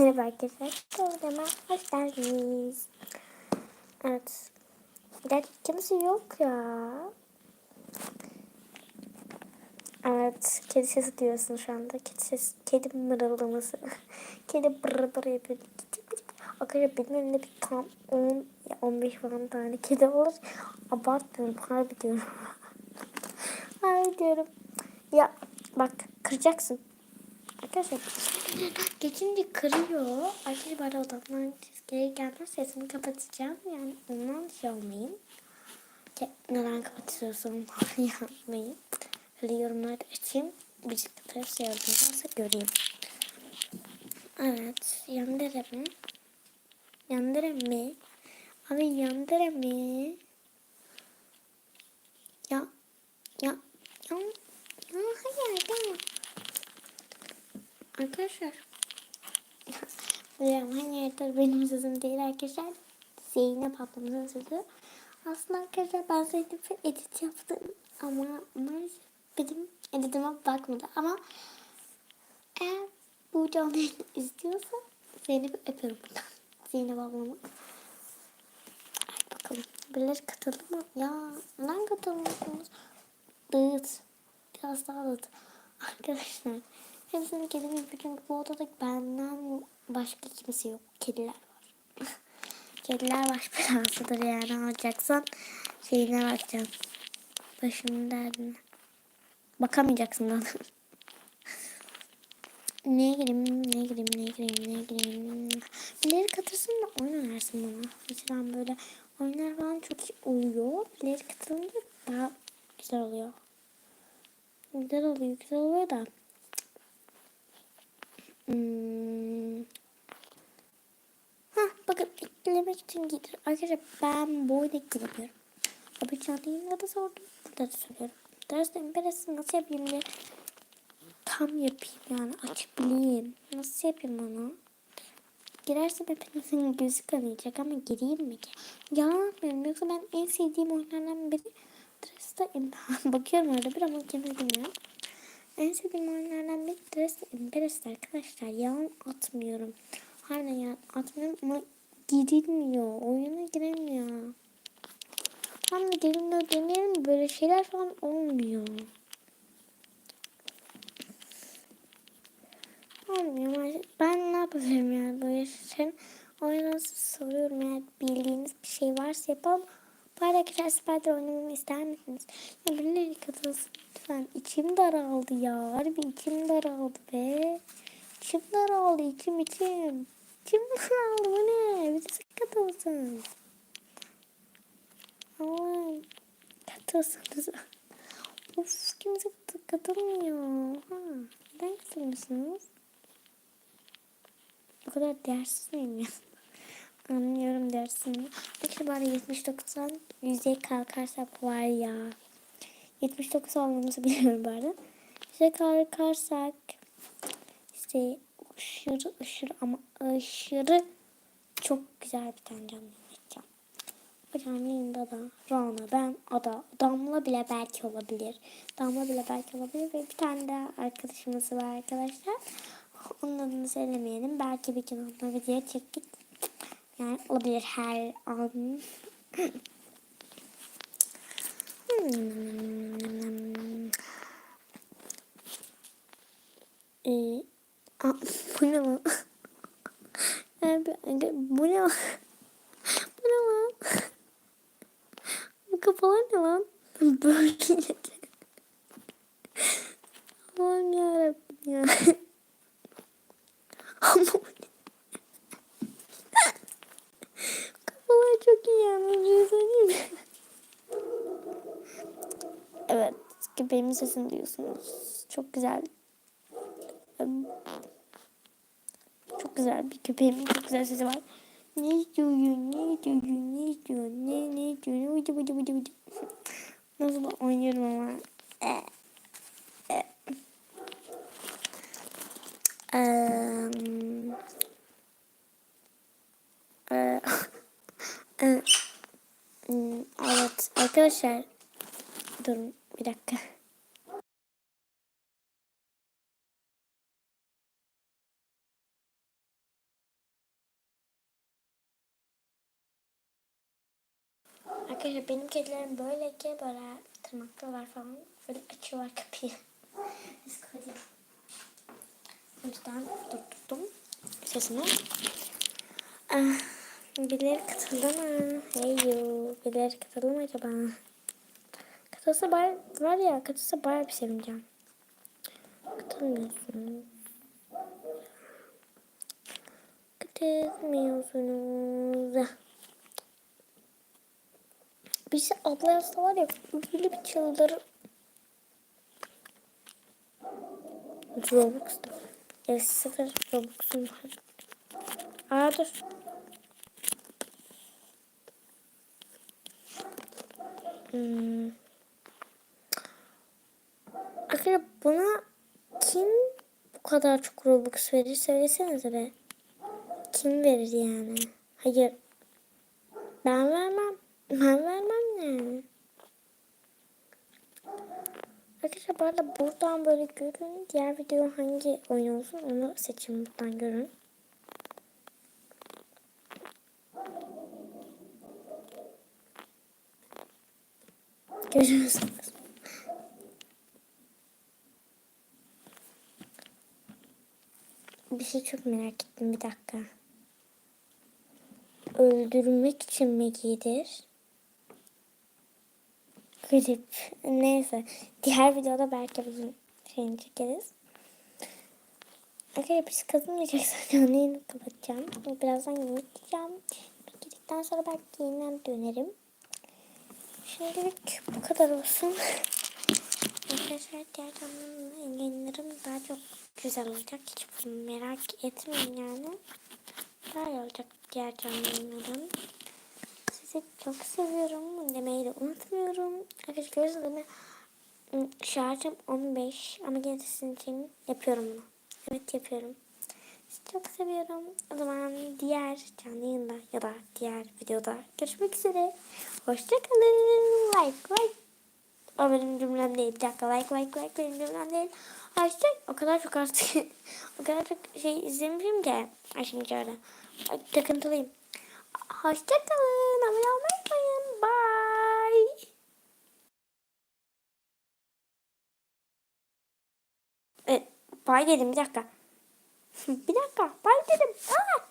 Merhaba arkadaşlar. Kanalıma hoş geldiniz. Evet. Gerçi kimse yok ya. Evet. Kedi sesi duyuyorsun şu anda. Kedi sesi. Kedi mırıldaması. kedi bırı bırı yapıyor. Arkadaşlar benim elimde bir tam 10 ya 15 falan tane kedi olur. Abartmıyorum. Harbi diyorum. harbi diyorum. Ya bak kıracaksın. Arkadaşlar geçince kırıyor. Arkadaşlar bari odamdan geri gelmez sesimi kapatacağım. Yani ondan şey olmayın. Neden kapatıyorsun yapmayın. Öyle yorumlarda açayım. Bisikletler şey olduğundansa göreyim. Evet. Yandere mi? Yandere mi? Abi yandere mi? Ya. Ya. Ya. Ya hayır ya. Arkadaşlar. Biliyorum hani yeter benim sözüm değil arkadaşlar. Zeynep ablamızın sözü. Aslında arkadaşlar ben Zeynep'e edit yaptım. Ama maalesef benim editime bakmadı. Ama eğer bu canlı izliyorsa Zeynep'i öpüyorum buradan. Zeynep ablamı. Hadi bakalım. Birileri katıldı mı? Ya neden katılmıyorsunuz? Dağıt. Biraz daha dağıt. Arkadaşlar. Hepsinin kedimiz çünkü bu odada benden başka kimse yok. Kediler var. Kediler baş belasıdır yani alacaksan şeyine bakacaksın. Başının derdine. Bakamayacaksın bana. neye gireyim, neye gireyim, neye gireyim, neye gireyim. Birileri katırsın da oynarsın bana. Mesela böyle oyunlar falan çok iyi uyuyor. Birileri katılınca daha güzel oluyor. Güzel oluyor, güzel oluyor da. Hmm. Hah bakın eklemek için giydir. Arkadaşlar ben bu oyunu eklemiyorum. Abi canlı da sordum. Burada da soruyorum. Derste emperesi nasıl yapayım diye tam yapayım yani açabileyim. Nasıl yapayım onu? Girersem hepinizin gözü kanayacak ama gireyim mi ki? Yalan atmıyorum yoksa ben en sevdiğim oyunlardan biri Dress'ta imtihan. Bakıyorum orada bir ama kimi bilmiyorum. En sevdiğim oyunlardan biri Dress Empress arkadaşlar. Yalan atmıyorum. Harbiden yalan atmıyorum ama girilmiyor. Oyuna giremiyor. Tam da girilmiyor demeyelim böyle şeyler falan olmuyor. Olmuyor. Ben ne yapabilirim yani böyle şeylerin oyunu soruyorum eğer bildiğiniz bir şey varsa yapalım. Bu arada arkadaşlar Spider oynamamı ister misiniz? Ya birileri katılsın lütfen. İçim daraldı ya. Harbi içim daraldı be. İçim daraldı. içim içim. İçim daraldı. Bu ne? Birisi katılsın. Allah'ım. Katılsınız. Of kimse katılmıyor. Ha, neden katılmıyorsunuz? Bu kadar dersiz miyim ya? Anlıyorum dersini. Peki bari 79'dan 100'e kalkarsak var ya. 79 olmamızı biliyorum bu arada. 100'e kalkarsak işte aşırı aşırı ama aşırı çok güzel bir tane canlı yapacağım. Bu canlı da Rana, ben, Ada, Damla bile belki olabilir. Damla bile belki olabilir ve bir tane daha arkadaşımız var arkadaşlar. Onun adını söylemeyelim. Belki bir gün onunla video çektik. Yani olabilir her an. ee, a, bu ne lan? Bu ne lan? Bu ne lan? Bu kafalar ne lan? Böyle. Allah'ım yarabbim ya. Ama Kafalar çok iyi yalnız bir şey söyleyeyim mi? Evet, köpeğimin sesini duyuyorsunuz. Çok güzel. Çok güzel bir köpeğimin çok güzel sesi var. Ne istiyorsun, ne istiyorsun, ne istiyorsun, ne, ne istiyorsun, vıcı vıcı vıcı vıcı. Nasıl oynuyorum ama. Ee, e. Um, Ee, evet arkadaşlar durun bir dakika. Arkadaşlar benim kedilerim böyle ki böyle tırnaklılar falan böyle açıyorlar kapıyı. Eskoyayım. O yüzden durdurdum sesini. Ah birileri katıldı mı? Hey yo, birileri katıldı mı acaba? Katılsa bari, var ya katılsa bari bir sevineceğim. Katılmıyorsunuz. Katılmıyorsunuz. Birisi abla yazsa var ya öyle bir çıldırır. Robux'ta. Evet sıfır var. Aa dur. Hmm. Arkadaşlar buna kim bu kadar çok Robux verir söylesenize be. Kim verir yani? Hayır. Ben vermem. Ben vermem yani. Arkadaşlar bu arada buradan böyle görün. Diğer video hangi oyun olsun onu seçin buradan görün. Görüyorsunuz. Bir şey çok merak ettim bir dakika. Öldürmek için mi giydir? Grip. Neyse. Diğer videoda belki bunun şeyini çekeriz. Arkadaşlar biz kazanmayacaksak canlı yayını kapatacağım. Birazdan yemek yiyeceğim. Gidikten sonra belki yeniden dönerim. Şimdilik bu kadar olsun. Arkadaşlar diğer canlı yayınlarım daha çok güzel olacak. Hiç merak etmeyin yani. Daha iyi olacak diğer canlı. Sizi çok seviyorum demeyi de unutmuyorum. Arkadaşlar görüyorsunuz? Şarjım 15 ama de sizin için yapıyorum bunu. Evet yapıyorum. Çok seviyorum. O zaman diğer canlı yayında ya da diğer videoda görüşmek üzere. Hoşçakalın. Like like. O benim cümlem değil. Bir dakika like like like benim cümlem değil. Hoşça o kadar çok artık o kadar çok şey izlemişim ki. Ay şimdi şöyle. Takıntılıyım. Hoşçakalın. Abone olmayı unutmayın. Bye. Evet, bye dedim bir dakika. Bir dakika, bye dedim. Aa!